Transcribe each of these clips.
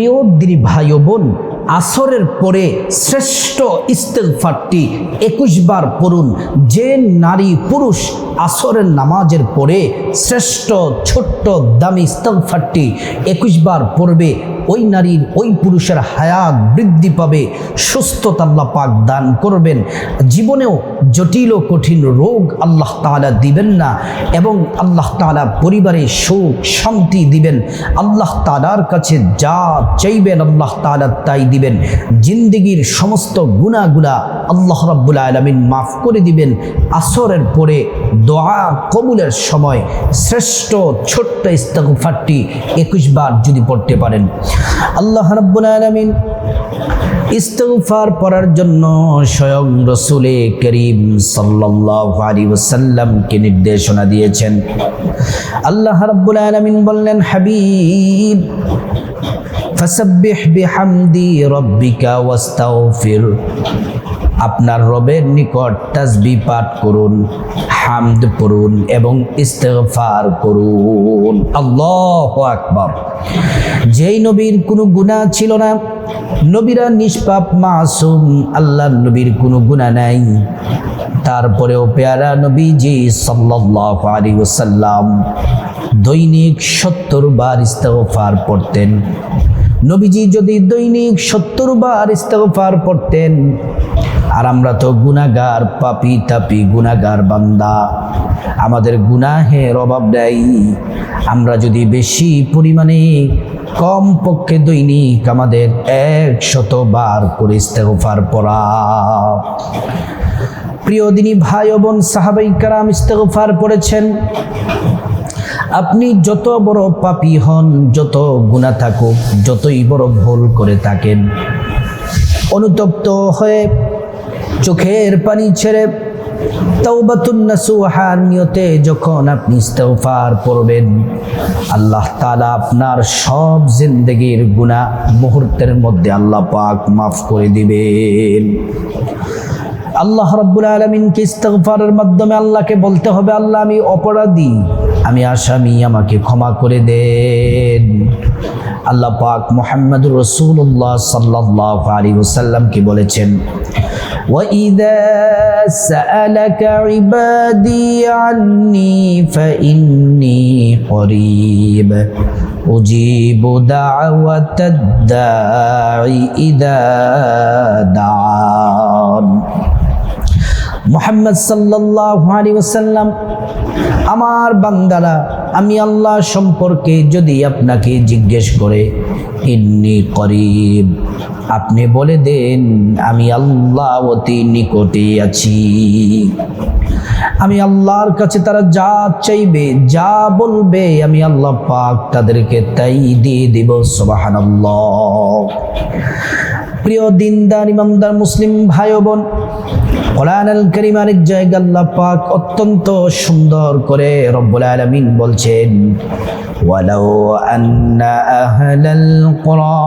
প্রিয় দিদি ভাই বোন আসরের পরে শ্রেষ্ঠ ইস্তেগফারটি একুশ বার পড়ুন। যে নারী পুরুষ আসরের নামাজের পরে শ্রেষ্ঠ ছোট্ট দামি ইস্তেগফারটি একুশ বার পড়বে ওই নারীর, ওই পুরুষের হায়াত বৃদ্ধি পাবে, সুস্থতা আল্লাহ পাক দান করবেন। জীবনেও জটিল ও কঠিন রোগ আল্লাহ তাআলা দিবেন না এবং আল্লাহ তাআলা পরিবারে সুখ, শান্তি দিবেন। আল্লাহ তাআলার কাছে যা চাইবেন আল্লাহ তাআলা তাই দিবেন। জিন্দিগির সমস্ত গুণাগুলা আল্লাহ রাব্বুল আলামিন মাফ করে দিবেন। আসরের পরে দোয়া কবুলের সময় শ্রেষ্ঠ ছোট্ট ইস্তেগফারটি একুশ বার যদি পড়তে পারেন। আল্লাহ রাব্বুল আলামিন ইস্তেগফার পড়ার জন্য স্বয়ং রসুলে করিম সাল্লাল্লাহু আলাইহি নির্দেশনা দিয়েছেন। আল্লাহ রাব্বুল আলামিন বললেন, হাবিব, ফাসাব্বিহ রব্বিকা ওয়াস্তাগফির। আপনার রবের নিকট তাসবি পাঠ করুন। হামদ পড়ুন এবং ইস্তেগফার করুন আল্লাহ আকবার। যেই নবীর কোনো গুনাহ ছিল না, নবীরা নিষ্পাপ, মাসুম আল্লাহ নবীর কোনো গুনাহ নাই। তারপরেও পেয়ারা নবীজি সাল্লাল্লাহু আলাইহি ওয়াসাল্লাম দৈনিক সত্তর বার ইস্তেগফার পড়তেন। নবীজি যদি দৈনিক সত্তর বার ইস্তেগফার পড়তেন আর আমরা তো গুনাগার পাপি তাপি গুনাগার বান্দা। আমাদের গুনাহের অভাব নেই। আমরা যদি বেশি পরিমাণে কম পক্ষে দৈনিক আমাদের একশত বার করে ইস্তেগফার পড়া। প্রিয় দিনী ভাই বোন, সাহাবাই কারাম ইস্তেগফার পড়েছেন। আপনি যত বড় পাপী হন, যত গুণা থাকুক, যতই বড় ভুল করে থাকেন, অনুতপ্ত হয়ে চোখের পানি ছেড়ে তাওবাতুন নাসুহার নিয়তে যখন আপনি ইস্তেগফার পড়বেন, আল্লাহ তাআলা আপনার সব জিন্দেগির গুনাহ মুহূর্তের মধ্যে আল্লাহ পাক মাফ করে দিবেন। আল্লাহ রাব্বুল আলমিনকে ইস্তেগফারের মাধ্যমে আল্লাহকে বলতে হবে, আল্লাহ আমি অপরাধী। আমি আসামি আমাকে ক্ষমা করে দেন আল্লাহ পাক মোহাম্মদুর রসুল্লাহ সাল্লাহ আলী ওসাল্লামকে বলেছেন وإذا سألك عبادي عني فإني قريب أجيب دعوة الداعي إذا دعان মোহাম্মদ সাল্লাহ ওসাল্লাম আমার বান্দারা, আমি আল্লাহ সম্পর্কে যদি আপনাকে জিজ্ঞেস করে, ইন্নি করিব আপনি বলে দেন, আমি আল্লাহ অতি নিকটে আছি। আমি আল্লাহর কাছে তারা যা চাইবে, যা বলবে, আমি আল্লাহ পাক তাদেরকে তাই দিয়ে দিব সোবাহান প্রিয় দিনদার, ইমামদার, মুসলিম ভাই বোন কোরআন আল করিম আরেক জায়গা আল্লাহ পাক অত্যন্ত সুন্দর করে রব্বুল আলমিন বলছেন ওয়ালাও আন্না আহলাল কুরা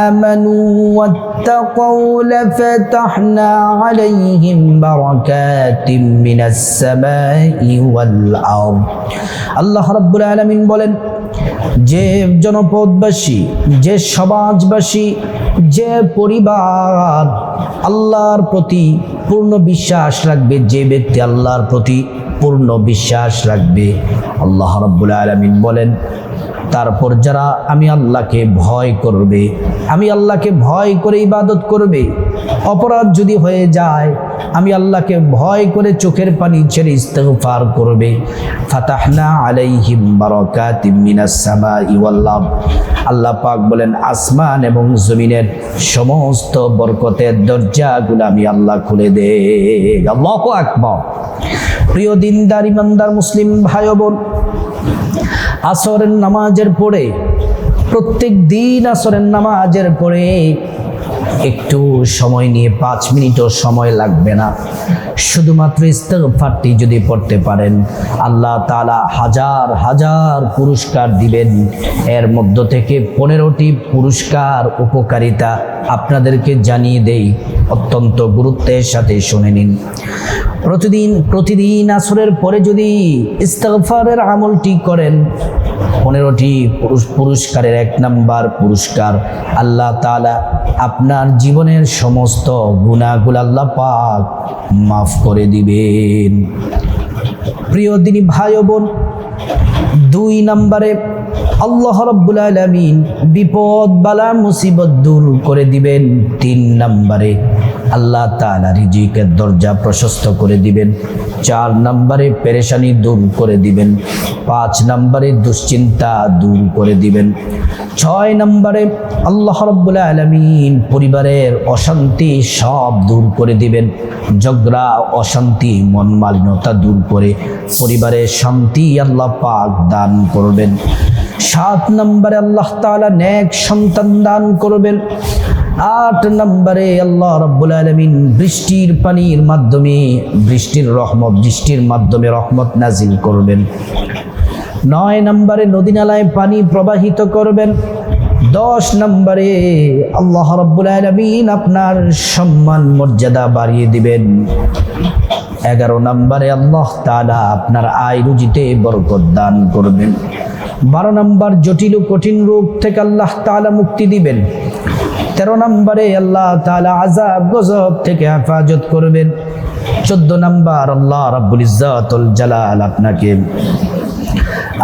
آمنوا واتقوا لفتحنا عليهم بركات من السماء والأرض আল্লাহ রাব্বুল আলামিন বলেন যে জনপদবাসী যে সমাজবাসী যে পরিবার আল্লাহর প্রতি পূর্ণ বিশ্বাস রাখবে যে ব্যক্তি আল্লাহর প্রতি পূর্ণ বিশ্বাস রাখবে আল্লাহ রাব্বুল আলামিন বলেন তারপর যারা আমি আল্লাহকে ভয় করবে, আমি আল্লাহকে ভয় করে ইবাদত করবে, অপরাধ যদি হয়ে যায়, আমি আল্লাহকে ভয় করে চোখের পানি ছেড়ে ইস্তেগফার করবে। ফাতাহনা আলাইহিম বারাকাতিম মিনাস সামাই ওয়াল আল্লাহ পাক বলেন, আসমান এবং জমিনের সমস্ত বরকতের দরজাগুলো আমি আল্লাহ খুলে দে। আল্লাহু আকবার। প্রিয় দিনদার, ইমানদার, মুসলিম ভাই বোন আসরের নামাজের পরে, প্রত্যেক দিন আসরের নামাজের পরে একটু সময় নিয়ে পাঁচ মিনিটও সময় লাগবে না। শুধুমাত্র ইস্তেগফারটি যদি পড়তে পারেন, আল্লাহ তালা হাজার হাজার পুরস্কার দিবেন। এর মধ্য থেকে পনেরোটি পুরস্কার উপকারিতা আপনাদেরকে জানিয়ে দেই। অত্যন্ত গুরুত্বের সাথে শুনে নিন। প্রতিদিন প্রতিদিন আসরের পরে যদি ইস্তেগফারের আমলটি করেন, পনেরোটি পুরুষ, পুরস্কারের এক নাম্বার পুরস্কার আল্লাহ তালা আপনার জীবনের সমস্ত গুণাগুলো আল্লাহ পাক মাফ করে দিবেন। প্রিয় দিনী ভাই বোন, দুই নম্বরে আল্লাহ রব্বুল আলমিন বিপদ, বালা, মুসিবত দূর করে দিবেন তিন নম্বরে। আল্লাহ তালা রিজিকের দরজা প্রশস্ত করে দিবেন। চার নম্বরে পেরেশানি দূর করে দিবেন। পাঁচ নম্বরে দুশ্চিন্তা দূর করে দিবেন। ছয় নম্বরে আল্লাহ রব্বুল আলমিন পরিবারের অশান্তি সব দূর করে দিবেন। ঝগড়া, অশান্তি মন মালিন্যতা দূর করে পরিবারের শান্তি আল্লাহ পাক দান করবেন। সাত নম্বরে আল্লাহ তাআলা নেক সন্তান দান করবেন। আট নম্বরে আল্লাহ রব্বুল আলমিন বৃষ্টির পানির মাধ্যমে, বৃষ্টির রহমত, বৃষ্টির মাধ্যমে রহমত নাজিল করবেন। নয় নম্বরে নদী নালায় পানি প্রবাহিত করবেন। দশ নম্বরে আল্লাহ রব্বুল আলমিন আপনার সম্মান, মর্যাদা বাড়িয়ে দিবেন। এগারো নম্বরে আল্লাহ তালা আপনার আয় রুজিতে বরকত দান করবেন। বারো নম্বর জটিল ও কঠিন রোগ থেকে আল্লাহ তালা মুক্তি দিবেন। তেরো নম্বরে আল্লাহ তালা আজাব গজব থেকে হেফাজত করবেন। চোদ্দ নম্বর, আল্লাহ রাব্বুল ইজ্জাতুল জালাল আপনাকে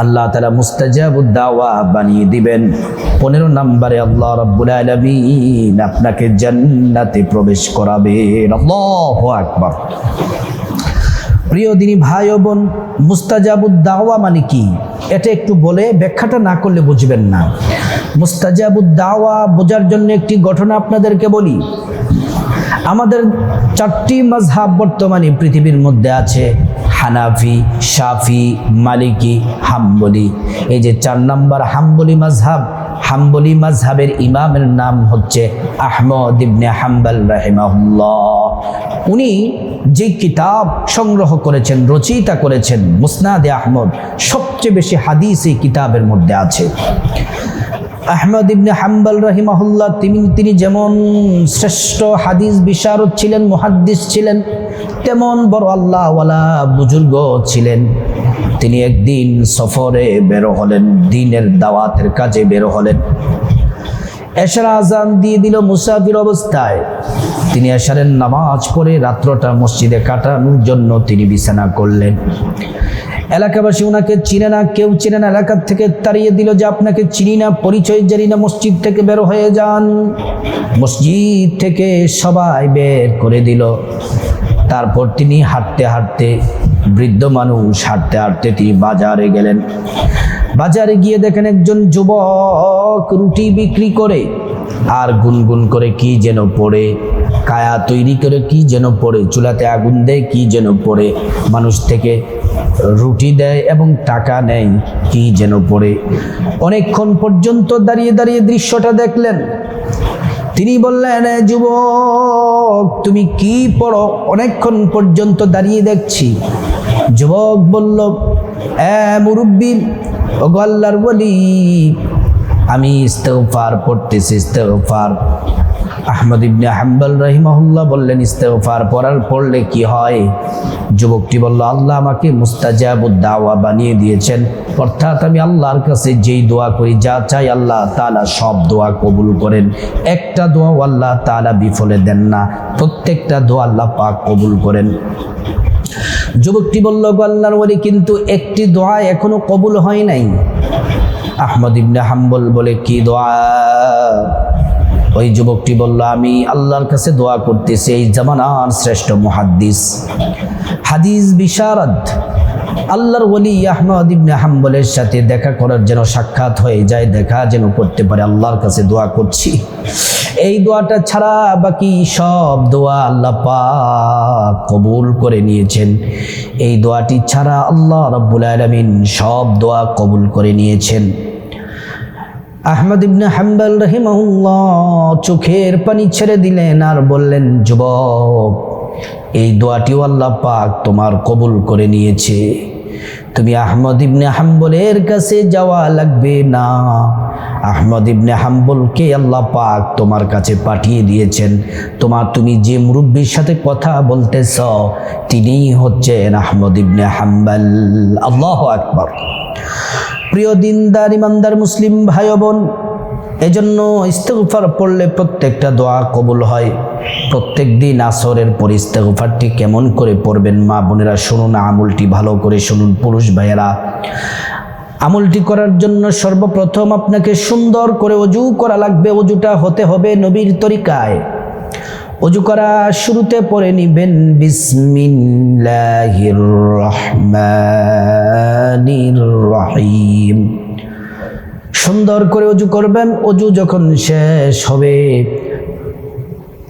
আল্লাহ তালা মুস্তাজাবুদ্দাওয়া বানিয়ে দিবেন। পনেরো নম্বরে আল্লাহ রব্বুল আলমিন আপনাকে জান্নাতে প্রবেশ করাবেন। আল্লাহ আকবার। প্রিয় দিনী ভাই ও বোন, মুস্তাজাবুদ্দাওয়া মানে কি? এটা একটু বলে ব্যাখ্যাটা না করলে বুঝবেন না। মুস্তাজাবুদ্দাওয়া বোঝার জন্য একটি ঘটনা আপনাদেরকে বলি। আমাদের চারটি মাঝহাব বর্তমানে পৃথিবীর মধ্যে আছে। হানাফি, শাফি, মালিকি, হাম্বলি। এই যে চার নম্বর হাম্বলি মাঝহাব হাম্বলি মাঝহাবের ইমামের নাম হচ্ছে আহমদ ইবনে হাম্বাল রাহিমাহুল্লাহ। উনি যে কিতাব সংগ্রহ করেছেন রচয়িতা করেছেন, মুসনাদে আহমদ, সবচেয়ে বেশি হাদিস এই কিতাবের মধ্যে আছে। আহমদ ইবনে হাম্বাল রহিমাহুল্লাহ, তিনি তিনি যেমন শ্রেষ্ঠ হাদিস বিশারদ ছিলেন, মুহাদ্দিস ছিলেন, তেমন বড় আল্লাহওয়ালা বুজুর্গ ছিলেন। তিনি একদিন সফরে বেরো হলেন, দিনের দাওয়াতের কাজে বেরো হলেন। এশার আজান দিয়ে দিল মুসাফির অবস্থায়। তিনি এশারের নামাজ পড়ে রাত্রটা মসজিদে কাটানোর জন্য তিনি বিছানা করলেন। এলাকাবাসী ওনাকে চিনে না, কেউ চিনে না, এলাকার থেকে তাড়িয়ে দিল যে আপনাকে চিনি না, পরিচয় জানি না, মসজিদ থেকে বের হয়ে যান। মসজিদ থেকে সবাই বের করে দিল। তারপর তিনি হাঁটতে হাঁটতে বৃদ্ধ মানুষ হাঁটতে হাঁটতে তিনি বাজারে গেলেন। বাজারে গিয়ে দেখেন একজন যুবক রুটি বিক্রি করে আর গুনগুন করে কি যেন পড়ে, কায়া তৈরি করে কি যেন পড়ে, চুলাতে আগুন দেয় কি যেন পড়ে, মানুষ থেকে রুটি দেয় এবং টাকা নেয় কি যেন পড়ে। অনেকক্ষণ পর্যন্ত দাঁড়িয়ে দাঁড়িয়ে দৃশ্যটা দেখলেন। তিনি বললেন যুবক, তুমি কি পড়ো? অনেকক্ষণ পর্যন্ত দাঁড়িয়ে দেখছি। যুবক বলল, এ মুরব্বী ও গল্লার বলি আমি ইস্তফার পড়তেছি, ইস্তেগফার। আহমদ ইবনে হাম্বল রহিমাহুল্লাহ বললেন, ইস্তেগফার পড়ার পড়লে কি হয়? যুবকটি বলল, আল্লাহ আমাকে মুস্তাজাবুদ দাওয়া বানিয়ে দিয়েছেন। অর্থাৎ আমি আল্লাহর কাছে যেই দোয়া করি, যা চাই আল্লাহ তাআলা সব দোয়া কবুল করেন। একটা দোয়া আল্লাহ তালা বিফলে দেন না। প্রত্যেকটা দোয়া আল্লাহ পাক কবুল করেন। যুবকটি বলল, "গো আল্লাহর ওলি, কিন্তু একটি দোয়া এখনও কবুল হয় নাই। আহমদ ইবনে হাম্বল বলে, কি দোয়া? ওই যুবকটি বলল, আমি আল্লাহর কাছে দোয়া করতেছি, এই জামানার শ্রেষ্ঠ মুহাদ্দিস। হাদিস বিশারদ। আল্লাহর ওলি আহমদ ইবনে হাম্বলের সাথে দেখা করার যেন সাক্ষাৎ হয়ে যায়, দেখা যেন করতে পারে, আল্লাহর কাছে দোয়া করছি। এই দোয়াটা ছাড়া বাকি সব দোয়া আল্লাহ পাক কবুল করে নিয়েছেন। এই দোয়াটি ছাড়া আল্লাহ রব্বুল আলমিন সব দোয়া কবুল করে নিয়েছেন। আহমদ ইবনে হাম্বাল রহিমাহুল্লাহ চোখের পানি ছেড়ে দিলেন আর বললেন, যুবক, এই দোয়াটিও আল্লাহ পাক তোমার কবুল করে নিয়েছে। তুমি আহমদ ইবনে হাম্বলের কাছে যাওয়া লাগবে না। আহমদ ইবনে হাম্বলকে আল্লাহ পাক তোমার কাছে পাঠিয়ে দিয়েছেন। তোমার, তুমি যে মুরব্বীর সাথে কথা বলতেছ, তিনিই হচ্ছেন আহমদ ইবনে হাম্বল। আল্লাহ আকবর। প্রিয় দিনদার, ইমানদার মুসলিম ভাই বোন, এজন্য ইস্তেগফার পড়লে প্রত্যেকটা দোয়া কবুল হয়। প্রত্যেক দিন আসরের পর ইস্তেগফারটি কেমন করে পড়বেন মা বোনেরা, শুনুন, আমলটি ভালো করে শুনুন, পুরুষ ভাইয়েরা। আমলটি করার জন্য সর্বপ্রথম আপনাকে সুন্দর করে অজু করা লাগবে, অজুটা হতে হবে নবীর তরিকায়। অজু করা শুরুতে পড়ে নিবেন বিসমিল্লাহির রহিম। সুন্দর করে অজু করবেন, অজু যখন শেষ হবে,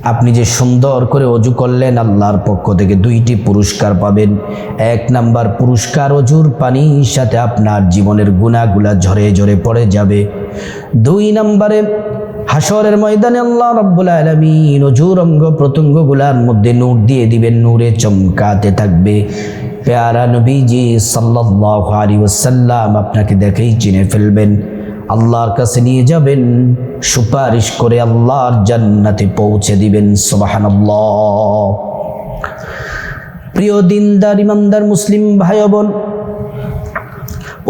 আপনি যে সুন্দর করে অজু করলেন, আল্লাহর পক্ষ থেকে দুইটি পুরস্কার পাবেন। এক নাম্বার পুরস্কার অজুর পানির সাথে আপনার জীবনের গুণাগুলা ঝরে ঝরে পড়ে যাবে। দুই নাম্বারে হাসরের ময়দানে আল্লাহ রব্বুল আলমিন অজুর অঙ্গ প্রত্যঙ্গগুলার মধ্যে নূর দিয়ে দিবেন, নূরে চমকাতে থাকবে। পেয়ারা নবীজি সাল্লাল্লাহু আলাইহি ওয়াসাল্লাম আপনাকে দেখেই চিনে ফেলবেন। আল্লাহর কাছে নিয়ে যাবেন, সুপারিশ করে আল্লাহর জান্নাতে পৌঁছে দিবেন, সুবহানাল্লাহ। প্রিয় দিনদার, ইমানদার, মুসলিম ভাই বোন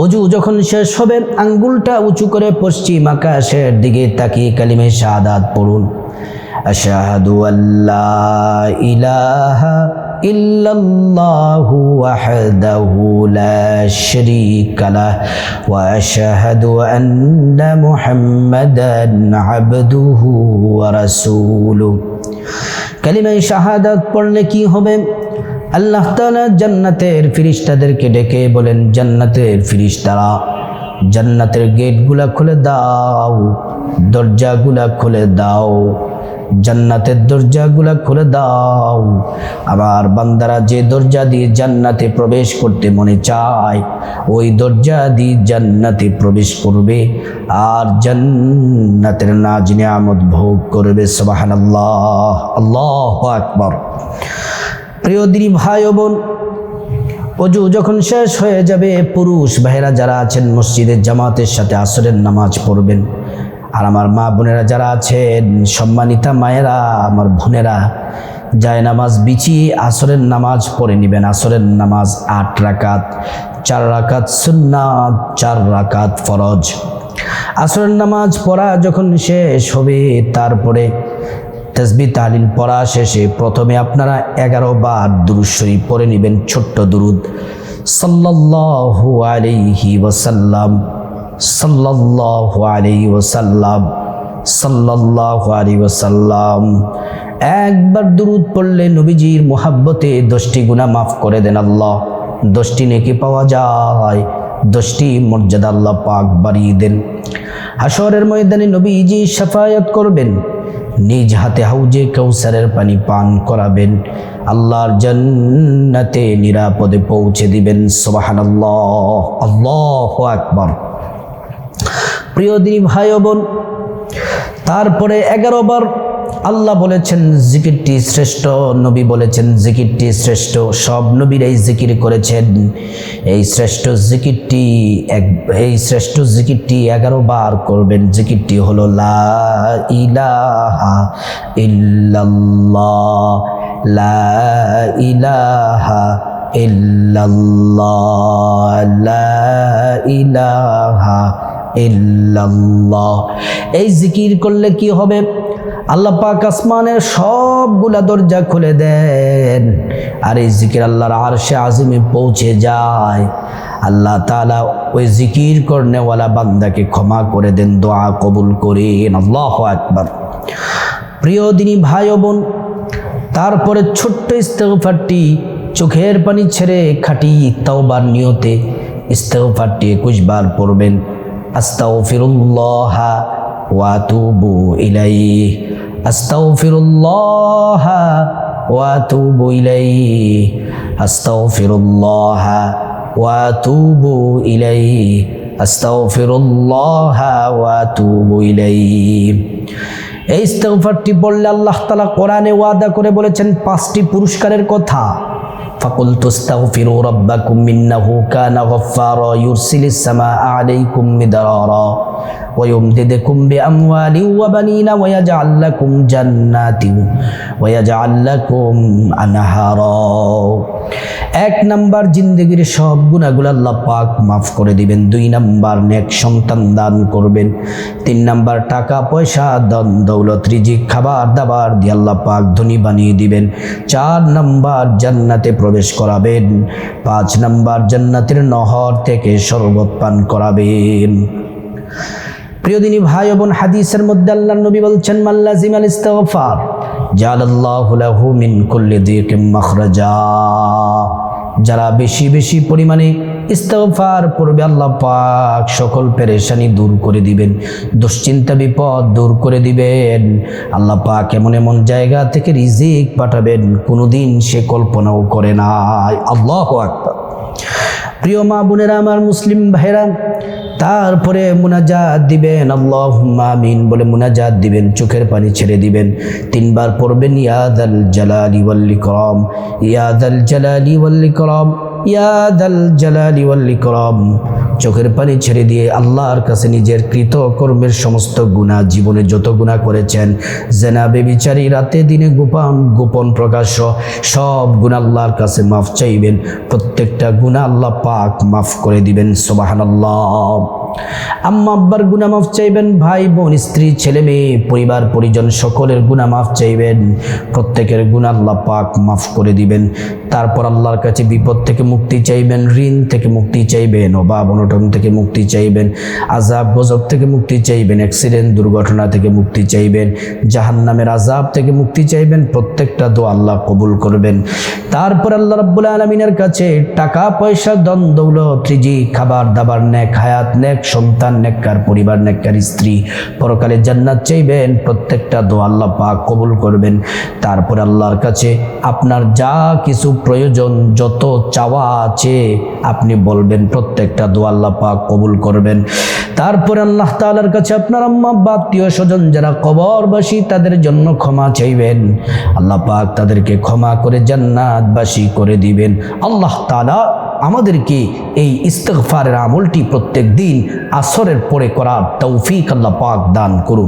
অজু যখন শেষ হবে, আঙ্গুলটা উঁচু করে পশ্চিম আকাশের দিকে তাকিয়ে কালিমে শাহাদাত পড়ুন। আশাহাদু আল্লাহ ইলাহা ওয়াহদাহু লা শারীকা লাহ ওয়া আশহাদু আন্না মুহাম্মাদান আবদুহু ওয়া রাসূলুহু। কালিমায় শাহাদাত পড়লে কি হবে? আল্লাহ তালা জান্নাতের ফিরিস্তাদেরকে ডেকে বলেন, জান্নাতের ফিরিস্তারা, জান্নাতের গেটগুলা খুলে দাও, দরজাগুলা খুলে দাও, জান্নাতের দরজাগুলা খুলে দাও। আবার বান্দারা যে দরজা দিয়ে জান্নাতে প্রবেশ করতে মনে চায়, ওই দরজা দিয়ে জান্নাতে প্রবেশ করবে আর জান্নাতের নাজ নিয়ামত ভোগ করবে। সুবহানাল্লাহ, আল্লাহু আকবার। প্রিয় দিনী ভাই ও বোন, অজু যখন শেষ হয়ে যাবে, পুরুষ ভাইরা যারা আছেন মসজিদের জামাতের সাথে আসরের নামাজ পড়বেন, আর আমার মা বোনেরা যারা আছেন, সম্মানিতা মায়েরা, আমার বোনেরা, যায় নামাজ বিছিয়ে আসরের নামাজ পড়ে নেবেন। আসরের নামাজ আট রাকাত, চার রাকাত সুন্নাত, চার রাকাত ফরজ। আসরের নামাজ পড়া যখন শেষ হবে, তারপরে তসবি তালিল পড়া শেষে প্রথমে আপনারা এগারো বার দুরুদ শরীফ পড়ে নেবেন, ছোট্ট দুরুদ। সাল্লাল্লাহু আলাইহি ওয়াসাল্লাম, সাল্লাল্লাহু আলাইহি ওয়াসাল্লাম, সাল্লাল্লাহু আলাইহি ওয়াসাল্লাম। একবার দুরুদ পড়লে নবীজির মোহাব্বতে দশটি গুনাহ মাফ করে দেন আল্লাহ। দশটি নেকি পাওয়া যায়, দশটি মর্যাদা আল্লাহ পাক বাড়িয়ে দেন। হাসরের ময়দানে নবীজি সাফায়াত করবেন নিজ হাতে হাউজে কৌসারের পানি পান করাবেন। আল্লাহর জান্নাতে নিরাপদে পৌঁছে দিবেন। সোবাহান আল্লাহ আকবার। প্রিয় দিনী ভাই বোন, তারপরে এগারো বার আল্লাহ বলেছেন, জিকিরটি শ্রেষ্ঠ, নবী বলেছেন, জিকিরটি শ্রেষ্ঠ, সব নবীরাই জিকির করেছেন। এই শ্রেষ্ঠ জিকিরটি এক, এই শ্রেষ্ঠ জিকিরটি এগারো বার করবেন। জিকিরটি হলো, লা ইলাহা ইল্লাল্লাহ, লা ইলাহা ইল্লাল্লাহ, লা ইলাহা ইল্লাল্লাহ। এই জিকির করলে কি হবে? আল্লাহ পাক আসমানের সবগুলা দরজা খুলে দেন। আর এই জিকির আল্লাহর আরশে আজিমে পৌঁছে যায়। আল্লাহ তালা ওই জিকির করনেওয়ালা বান্দাকে ক্ষমা করে দেন, দোয়া কবুল করেন। আল্লাহ আকবার। প্রিয় দিনী ভাই বোন, তারপরে ছোট্ট ইস্তেগফারটি চোখের পানি ছেড়ে খাটি তাওবার নিয়তে ইস্তেগফারটি একুশ বার পড়বেন। আস্তাগফিরুল্লাহ। ওয়া আতুবু ইলাইহি আস্তাগফিরুল্লাহ ওয়া আতুবু ইলাইহি আস্তাগফিরুল্লাহ ওয়া আতুবু ইলাইহি আস্তাগফিরুল্লাহ ওয়া আতুবু ইলাইহি এই ইস্তেগফারটি পড়লে আল্লাহ তাআলা কোরআনে ওয়াদা করে বলেছেন পাঁচটি পুরস্কারের কথা فقلت استغفروا ربكم إنه كان غفارا يرسل السماء عليكم مدرارا ويمددكم بأموال وبنين ويجعل لكم جنات ويجعل لكم أنهارا এক নাম্বার জিন্দগির সব গুণাগুলো আল্লাহ পাক মাফ করে দিবেন দুই নাম্বার নেক সন্তান দান করবেন তিন নাম্বার টাকা পয়সা দন দৌলত রিজিক খাবার দাবার দিয়ে আল্লাহ পাক ধনী বানিয়ে দিবেন চার নাম্বার জান্নাতে প্রবেশ করাবেন পাঁচ নাম্বার জান্নাতের নহর থেকে শরবত পান করাবেন প্রিয় দিনী ভাই বোন হাদিসের মধ্যে আল্লাহ নবী বলছেন মাল্লাজিম আল জালাল্লাহু লাহু মিন কুল্লি দিকিম মাখরাজা। যারা বেশি বেশি পরিমাণে ইস্তেগফার পড়বে, আল্লাহ পাক সকল পেরেশানি দূর করে দিবেন, দুশ্চিন্তা, বিপদ দূর করে দিবেন। আল্লাহ পাক এমন এমন জায়গা থেকে রিজিক পাঠাবেন, কোনোদিন সে কল্পনাও করে নাই। আল্লাহ আকবার। প্রিয় মা বোনেরা, আমার মুসলিম ভাইরা তারপরে মুনাজাত দিবেন আল্লাহ আমিন বলে মুনাজাত দিবেন, চোখের পানি ছেড়ে দিবেন। তিনবার পড়বেন ইয়াদ আল জালালি ওয়াল্লি করম ইয়াদ আল জালালি ওয়াল্লি করম ইয়াদ আল জালালি ওয়াল্লি করম চোখের পানি ছেড়ে দিয়ে আল্লাহর কাছে নিজের কৃত কর্মের সমস্ত গুণা জীবনে যত গুণা করেছেন জেনাবে বিচারী রাতে দিনে গোপন গোপন প্রকাশ্য সব গুণা আল্লাহর কাছে মাফ চাইবেন। প্রত্যেকটা গুণা আল্লাহ পাক মাফ করে দিবেন। সোবাহান আল্লাহ আম্মা আব্বার গুণা মাফ চাইবেন, ভাই বোন, স্ত্রী, ছেলে মেয়ে, পরিবার, পরিজন, সকলের গুণা মাফ চাইবেন। প্রত্যেকের গুণা আল্লাহ পাক মাফ করে দিবেন। তারপর আল্লাহর কাছে বিপদ থেকে মুক্তি চাইবেন, ঋণ থেকে মুক্তি চাইবেন, অভাব, অনটন থেকে মুক্তি চাইবেন আজাব গজব থেকে মুক্তি চাইবেন অ্যাক্সিডেন্ট দুর্ঘটনা থেকে মুক্তি চাইবেন, জাহান্নামের আজাব থেকে মুক্তি চাইবেন, প্রত্যেকটা দোয়া আল্লাহ কবুল করবেন। তারপর আল্লাহ রাব্বুল আলমিনের কাছে টাকা, পয়সা দৌলত ত্রিজি খাবার, দাবার নেক হায়াত নেক সন্তান নেককার, পরিবার নেককার, স্ত্রী পরকালে জান্নাত চাইবেন, প্রত্যেকটা দোয়া আল্লাহ পাক কবুল করবেন। তারপর আল্লাহর কাছে আপনার যা কিছু প্রয়োজন, যত চাওয়া আছে আপনি বলবেন, প্রত্যেকটা দোয়া আল্লাহ পাক কবুল করবেন। তারপরে আল্লাহ তাআলার কাছে আপনার আম্মা বাত্মীয় স্বজন যারা কবরবাসী, তাদের জন্য ক্ষমা চাইবেন। আল্লাহ পাক তাদেরকে ক্ষমা করে জান্নাতবাসী করে দিবেন। আল্লাহ তাআলা আমাদেরকে এই ইস্তেগফারের আমলটি প্রত্যেক দিন আসরের পরে করার তৌফিক আল্লাহ পাক দান করুন।